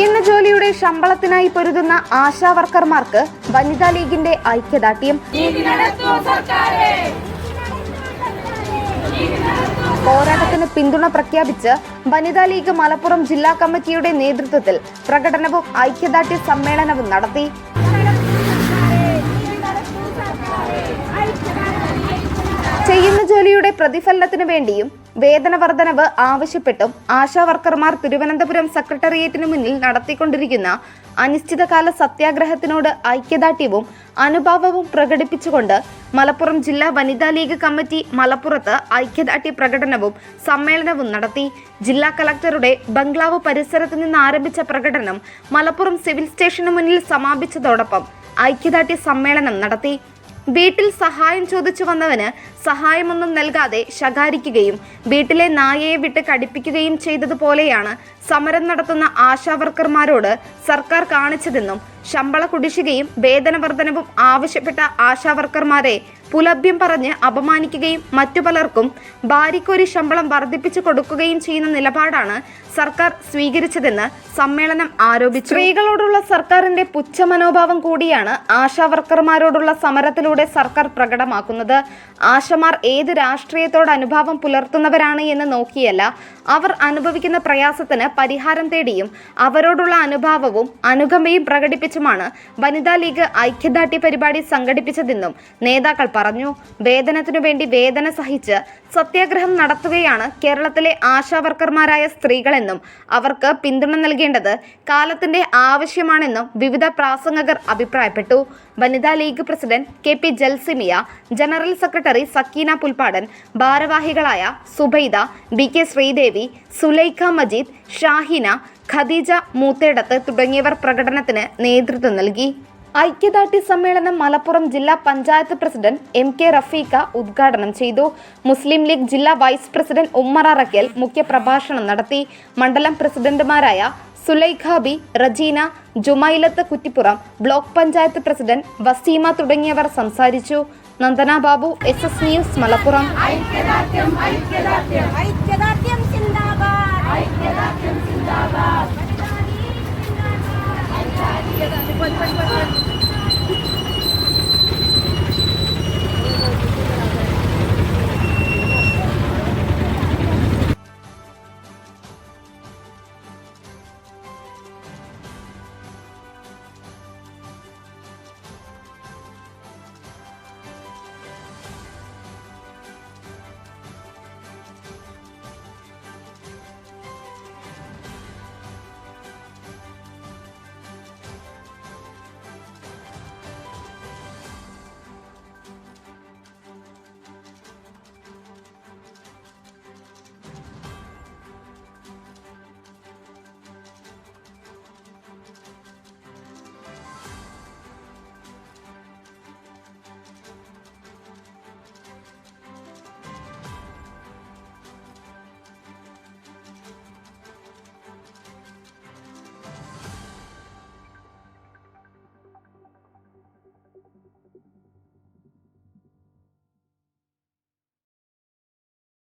ചെയ്യുന്ന ജോലിയുടെ ശമ്പളത്തിനായി പൊരുതുന്ന ആശാ വർക്കർമാർക്ക് വനിതാ ലീഗിന്റെ ഐക്യദാർഢ്യം. പോരാട്ടത്തിന് പിന്തുണ പ്രഖ്യാപിച്ച് വനിതാ ലീഗ് മലപ്പുറം ജില്ലാ കമ്മിറ്റിയുടെ നേതൃത്വത്തിൽ പ്രകടനവും ഐക്യദാർഢ്യ സമ്മേളനവും നടത്തി. ചെയ്യുന്ന ജോലിയുടെ പ്രതിഫലനത്തിനു വേണ്ടിയും വേതന വർധനവ് ആവശ്യപ്പെട്ടും ആശാ വർക്കർമാർ തിരുവനന്തപുരം സെക്രട്ടേറിയറ്റിനു മുന്നിൽ നടത്തിക്കൊണ്ടിരിക്കുന്ന അനിശ്ചിതകാല സത്യാഗ്രഹത്തിനോട് ഐക്യദാർഢ്യവും അനുഭാവവും പ്രകടിപ്പിച്ചുകൊണ്ട് മലപ്പുറം ജില്ലാ വനിതാ ലീഗ് കമ്മിറ്റി മലപ്പുറത്ത് ഐക്യദാർഢ്യ പ്രകടനവും സമ്മേളനവും നടത്തി. ജില്ലാ കളക്ടറുടെ ബംഗ്ലാവ് പരിസരത്ത് നിന്ന് ആരംഭിച്ച പ്രകടനം മലപ്പുറം സിവിൽ സ്റ്റേഷന് മുന്നിൽ സമാപിച്ചതോടൊപ്പം ഐക്യദാർഢ്യ സമ്മേളനം നടത്തി. വീട്ടിൽ സഹായം ചോദിച്ചു വന്നവന് സഹായമൊന്നും നൽകാതെ ശകാരിക്കുകയും വീട്ടിലെ നായയെ വിട്ട് കടിപ്പിക്കുകയും ചെയ്തതുപോലെയാണ് സമരം നടത്തുന്ന ആശാവർക്കർമാരോട് സർക്കാർ കാണിച്ചതെന്നും ശമ്പള കുടിശ്ശികയും വേതന വർധനവും ആവശ്യപ്പെട്ട ആശാവർക്കർമാരെ പുലഭ്യം പറഞ്ഞ് അപമാനിക്കുകയും മറ്റു പലർക്കും ഭാര്യയ്ക്കൊരു ശമ്പളം വർദ്ധിപ്പിച്ചു കൊടുക്കുകയും ചെയ്യുന്ന നിലപാടാണ് സർക്കാർ സ്വീകരിച്ചതെന്ന് സമ്മേളനം ആരോപിച്ചു. സ്ത്രീകളോടുള്ള സർക്കാരിന്റെ പുച്ഛമനോഭാവം കൂടിയാണ് ആശാ വർക്കർമാരോടുള്ള സമരത്തിലൂടെ സർക്കാർ പ്രകടമാക്കുന്നത്. ആശമാർ ഏത് രാഷ്ട്രീയത്തോട് അനുഭാവം പുലർത്തുന്നവരാണ് എന്ന് നോക്കിയല്ല. അവർ അനുഭവിക്കുന്ന പ്രയാസത്തിന് പരിഹാരം തേടിയും അവരോടുള്ള അനുഭാവവും അനുകമ്പയും പ്രകടിപ്പിച്ചുമാണ് വനിതാ ലീഗ് ഐക്യദാർഢ്യ പരിപാടി സംഘടിപ്പിച്ചതെന്നും നേതാക്കൾ പറഞ്ഞു. വേതനത്തിനു വേണ്ടി വേദന സഹിച്ച് സത്യാഗ്രഹം നടത്തുകയാണ് കേരളത്തിലെ ആശാവർക്കർമാരായ സ്ത്രീകളെന്നും അവർക്ക് പിന്തുണ നൽകേണ്ടത് കാലത്തിന്റെ ആവശ്യമാണെന്നും വിവിധ പ്രാസംഗകർ അഭിപ്രായപ്പെട്ടു. Vanitha League president K P Jalsimiya general secretary Sakkeena Pulppadan ഭാരവാഹികളായ സുബൈദ ബി കെ ശ്രീദേവി സുലൈഖ മജീദ് ഷാഹിന ഖദീജ മൂത്തേടത്ത് തുടങ്ങിയവർ പ്രകടനത്തിന് നേതൃത്വം നൽകി. ഐക്യദാർഢ്യ സമ്മേളനം മലപ്പുറം ജില്ലാ panchayat president M K Rafeeqa ഉദ്ഘാടനം ചെയ്തു. മുസ്ലിം ലീഗ് ജില്ലാ വൈസ് പ്രസിഡന്റ് ഉമ്മർ അറക്കൽ മുഖ്യപ്രഭാഷണം നടത്തി. മണ്ഡലം പ്രസിഡന്റുമാരായ സുലൈഖാബി റജീന ജുമൈലത്ത് കുറ്റിപ്പുറം ബ്ലോക്ക് പഞ്ചായത്ത് പ്രസിഡന്റ് വസീമ തുടങ്ങിയവർ സംസാരിച്ചു. Nandana Babu S S news Malappuram. ഐക്യദാർഢ്യം ഐക്യദാർഢ്യം ऐक्यराज्य